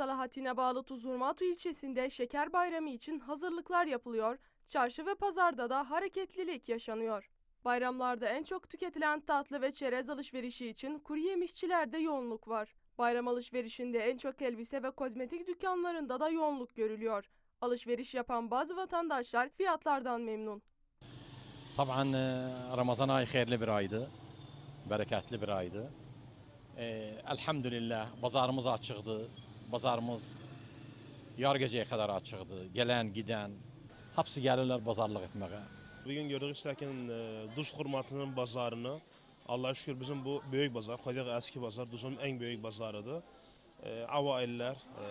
Selahattin'e bağlı Tuzurmatu ilçesinde Şeker Bayramı için hazırlıklar yapılıyor, çarşı ve pazarda da hareketlilik yaşanıyor. Bayramlarda en çok tüketilen tatlı ve çerez alışverişi için kuru yemişçilerde yoğunluk var. Bayram alışverişinde en çok elbise ve kozmetik dükkanlarında da yoğunluk görülüyor. Alışveriş yapan bazı vatandaşlar fiyatlardan memnun. Tabii Ramazan ayı hayırlı bir aydı. Bereketli bir aydı. Ee, elhamdülillah bazarımız açıktı. Bazarımız yar geceye kadar açıktı. Gelen giden hepsi gelirler bazarlık etmeye. Bugün gördük isterken e, Duz hurmatının bazarını. Allah'a şükür bizim bu büyük bazar, Kadir eski bazar, Duz'un en büyük bazarıdır. E, availler, e,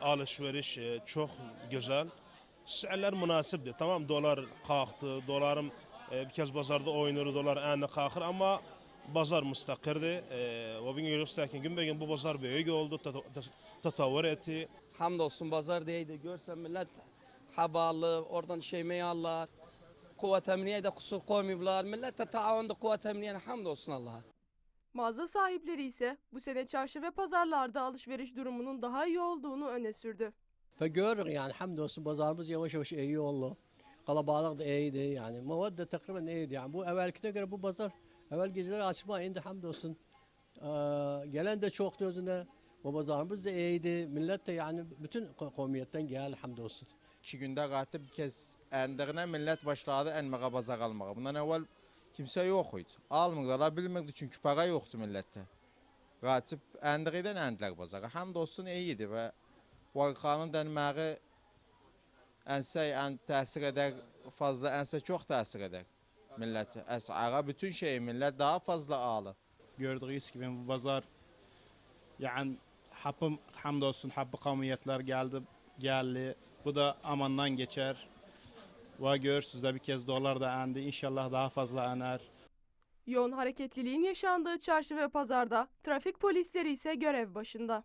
alışveriş e, çok güzel. Siyerler münasipti. Tamam dolar kalktı, dolarım e, bir kez bazarda oynuyor, dolar aynı kalkır ama bazar müstakirdi. E, ve bugün görüyoruz isterken gün be gün bu bazar büyük oldu, tata- tatavvur etti. Hamdolsun pazar değildi. Görsen millet habalı, oradan şey meyallar. Kuvvet emniye de kusur koymuyorlar. Millet de taavunda kuvvet emniye hamdolsun Allah'a. Mağaza sahipleri ise bu sene çarşı ve pazarlarda alışveriş durumunun daha iyi olduğunu öne sürdü. Ve görürük yani hamdolsun pazarımız yavaş yavaş iyi oldu. Kalabalık da iyiydi yani. Muvat da takriben iyiydi yani. Bu evvelkine göre bu pazar evvel geceler açma indi hamdolsun. Ee, gelen de çoktu özüne. Bu pazarımız da iyiydi. Millet de yani bütün ko- kavmiyetten geldi hamdolsun. İki günde qatıp bir kez endiğine millet başladı enməyə bazar almağa. Bundan evvel kimse yok idi. Almırdılar, bilmirdi çünkü para yoktu millette. Qatıp endiğidən endilər bazara. Hamdolsun iyiydi ve Varqanın dənməyi ensə en təsir eder, fazla ensə çok təsir eder millete. Əsara bütün şeyi millet daha fazla alır. gördüğünüz gibi bu pazar yani hapım hamdolsun happı kavmiyetler geldi geldi. Bu da amandan geçer. Ve görürsünüz de bir kez dolar da endi. İnşallah daha fazla ener. Yoğun hareketliliğin yaşandığı çarşı ve pazarda trafik polisleri ise görev başında.